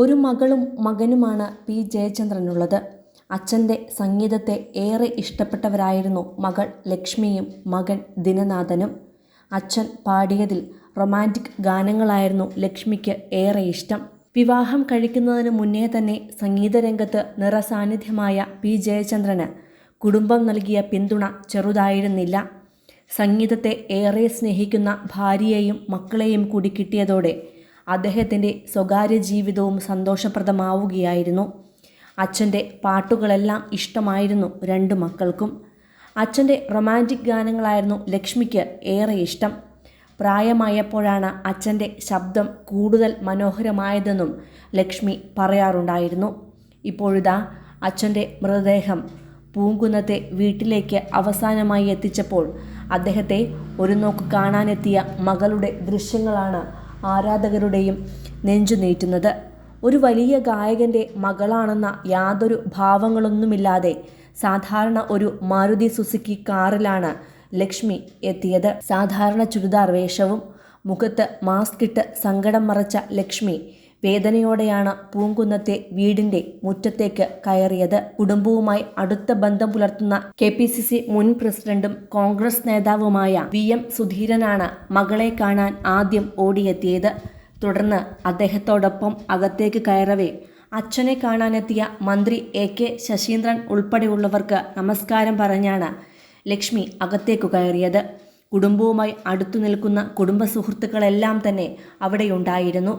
ഒരു മകളും മകനുമാണ് പി. ജയചന്ദ്രനുള്ളത്. അച്ഛന്റെ സംഗീതത്തെ ഏറെ ഇഷ്ടപ്പെട്ടവരായിരുന്നു മകൾ ലക്ഷ്മിയും മകൻ ദിനനാഥനും. അച്ഛൻ പാടിയതിൽ റൊമാന്റിക് ഗാനങ്ങളായിരുന്നു ലക്ഷ്മിക്ക് ഏറെ ഇഷ്ടം. വിവാഹം കഴിക്കുന്നതിന് മുന്നേ തന്നെ സംഗീതരംഗത്ത് നിറസാന്നിധ്യമായ പി. ജയചന്ദ്രന് കുടുംബം നൽകിയ പിന്തുണ ചെറുതായിരുന്നില്ല. സംഗീതത്തെ ഏറെ സ്നേഹിക്കുന്ന ഭാര്യയെയും മക്കളെയും കൂടി കിട്ടിയതോടെ അദ്ദേഹത്തിന്റെ സ്വകാര്യ ജീവിതവും സന്തോഷപ്രദമാവുകയായിരുന്നു. അച്ഛന്റെ പാട്ടുകളെല്ലാം ഇഷ്ടമായിരുന്നു രണ്ട് മക്കൾക്കും. അച്ഛന്റെ റൊമാന്റിക് ഗാനങ്ങളായിരുന്നു ലക്ഷ്മിക്ക് ഏറെ ഇഷ്ടം. പ്രായമായപ്പോഴാണ് അച്ഛന്റെ ശബ്ദം കൂടുതൽ മനോഹരമായതെന്നും ലക്ഷ്മി പറയാറുണ്ടായിരുന്നു. ഇപ്പോഴിതാ അച്ഛന്റെ മൃതദേഹം പൂങ്കുന്നത്തെ വീട്ടിലേക്ക് അവസാനമായി എത്തിച്ചപ്പോൾ അദ്ദേഹത്തെ ഒരു നോക്ക് കാണാനെത്തിയ മകളുടെ ദൃശ്യങ്ങളാണ് ആരാധകരുടെയും നെഞ്ചു നീറ്റുന്നത് ഒരു വലിയ ഗായകന്റെ മകളാണെന്ന യാതൊരു ഭാവങ്ങളൊന്നുമില്ലാതെ സാധാരണ ഒരു മാരുതി സുസുക്കി കാറിലാണ് ലക്ഷ്മി എത്തിയത്. സാധാരണ ചുരിദാർ വേഷവും മുഖത്ത് മാസ്ക് ഇട്ട് സങ്കടം മറച്ച ലക്ഷ്മി വേദനയോടെയാണ് പൂങ്കുന്നത്തെ വീടിന്റെ മുറ്റത്തേക്ക് കയറിയത്. കുടുംബവുമായി അടുത്ത ബന്ധം പുലർത്തുന്ന കെ പി സി സി മുൻ പ്രസിഡന്റും കോൺഗ്രസ് നേതാവുമായ വി എം സുധീരനാണ് മകളെ കാണാൻ ആദ്യം ഓടിയെത്തിയത്. തുടർന്ന് അദ്ദേഹത്തോടൊപ്പം അകത്തേക്ക് കയറവേ അച്ഛനെ കാണാനെത്തിയ മന്ത്രി എ കെ ശശീന്ദ്രൻ ഉൾപ്പെടെയുള്ളവർക്ക് നമസ്കാരം പറഞ്ഞാണ് ലക്ഷ്മി അകത്തേക്കു കയറിയത്. കുടുംബവുമായി അടുത്തു നിൽക്കുന്ന കുടുംബ സുഹൃത്തുക്കളെല്ലാം തന്നെ അവിടെയുണ്ടായിരുന്നു.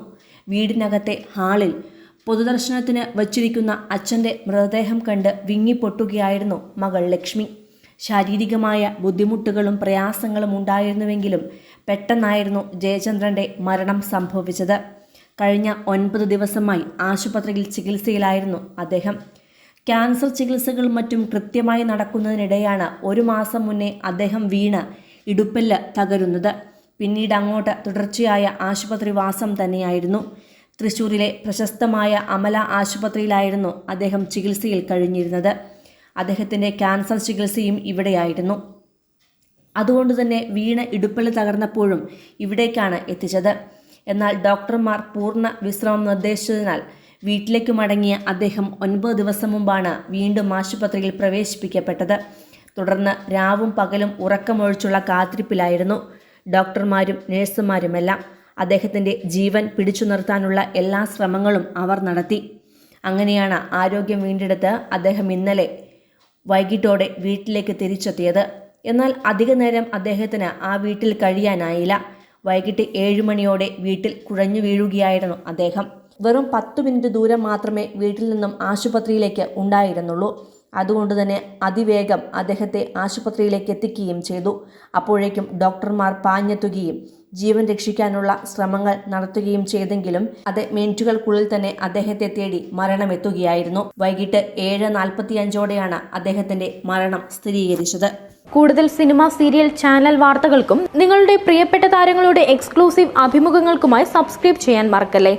വീടിനകത്തെ ഹാളിൽ പൊതുദർശനത്തിന് വച്ചിരിക്കുന്ന അച്ഛന്റെ മൃതദേഹം കണ്ട് വിങ്ങിപ്പൊട്ടുകയായിരുന്നു മകൾ ലക്ഷ്മി. ശാരീരികമായ ബുദ്ധിമുട്ടുകളും പ്രയാസങ്ങളും ഉണ്ടായിരുന്നുവെങ്കിലും പെട്ടെന്നായിരുന്നു ജയചന്ദ്രന്റെ മരണം സംഭവിച്ചത്. കഴിഞ്ഞ ഒൻപത് ദിവസമായി ആശുപത്രിയിൽ ചികിത്സയിലായിരുന്നു അദ്ദേഹം. ക്യാൻസർ ചികിത്സകളും മറ്റും കൃത്യമായി നടക്കുന്നതിനിടെയാണ് ഒരു മാസം മുന്നേ അദ്ദേഹം വീണ് ഇടുപ്പല്ല് തകരുന്നത്. പിന്നീട് അങ്ങോട്ട് തുടർച്ചയായ ആശുപത്രിവാസം തന്നെയായിരുന്നു. തൃശൂരിലെ പ്രശസ്തമായ അമല ആശുപത്രിയിലായിരുന്നു അദ്ദേഹം ചികിത്സയിൽ കഴിഞ്ഞിരുന്നത്. അദ്ദേഹത്തിന്റെ ക്യാൻസർ ചികിത്സയും ഇവിടെയായിരുന്നു. അതുകൊണ്ട് തന്നെ വീണ ഇടുപ്പൽ തകർന്നപ്പോഴും ഇവിടേക്കാണ് എത്തിച്ചത്. എന്നാൽ ഡോക്ടർമാർ പൂർണ വിശ്രമം നിർദ്ദേശിച്ചതിനാൽ വീട്ടിലേക്ക് മടങ്ങിയ അദ്ദേഹം ഒൻപത് ദിവസം മുമ്പാണ് വീണ്ടും ആശുപത്രിയിൽ പ്രവേശിപ്പിക്കപ്പെട്ടത്. തുടർന്ന് രാവും പകലും ഉറക്കമൊഴിച്ചുള്ള കാത്തിരിപ്പിലായിരുന്നു. ഡോക്ടർമാരും നഴ്സുമാരുമെല്ലാം അദ്ദേഹത്തിന്റെ ജീവൻ പിടിച്ചു നിർത്താനുള്ള എല്ലാ ശ്രമങ്ങളും അവർ നടത്തി. അങ്ങനെയാണ് ആരോഗ്യം വീണ്ടെടുത്ത് അദ്ദേഹം ഇന്നലെ വൈകിട്ടോടെ വീട്ടിലേക്ക് തിരിച്ചെത്തിയത്. എന്നാൽ അധിക നേരം അദ്ദേഹത്തിന് ആ വീട്ടിൽ കഴിയാനായില്ല. വൈകിട്ട് ഏഴു മണിയോടെ വീട്ടിൽ കുഴഞ്ഞു വീഴുകയായിരുന്നു അദ്ദേഹം. വെറും പത്ത് മിനിറ്റ് ദൂരം മാത്രമേ വീട്ടിൽ നിന്നും ആശുപത്രിയിലേക്ക് ഉണ്ടായിരുന്നുള്ളൂ. അതുകൊണ്ട് തന്നെ അതിവേഗം അദ്ദേഹത്തെ ആശുപത്രിയിലേക്ക് എത്തിക്കുകയും ചെയ്തു. അപ്പോഴേക്കും ഡോക്ടർമാർ പാഞ്ഞെത്തുകയും ജീവൻ രക്ഷിക്കാനുള്ള ശ്രമങ്ങൾ നടത്തുകയും ചെയ്തെങ്കിലും അത് മിനിറ്റുകൾക്കുള്ളിൽ തന്നെ അദ്ദേഹത്തെ തേടി മരണമെത്തുകയായിരുന്നു. വൈകിട്ട് ഏഴ് നാൽപ്പത്തിയഞ്ചോടെയാണ് അദ്ദേഹത്തിന്റെ മരണം സ്ഥിരീകരിച്ചത്. കൂടുതൽ സിനിമ സീരിയൽ ചാനൽ വാർത്തകൾക്കും നിങ്ങളുടെ പ്രിയപ്പെട്ട താരങ്ങളുടെ എക്സ്ക്ലൂസീവ് അഭിമുഖങ്ങൾക്കുമായി സബ്സ്ക്രൈബ് ചെയ്യാൻ മറക്കല്ലേ?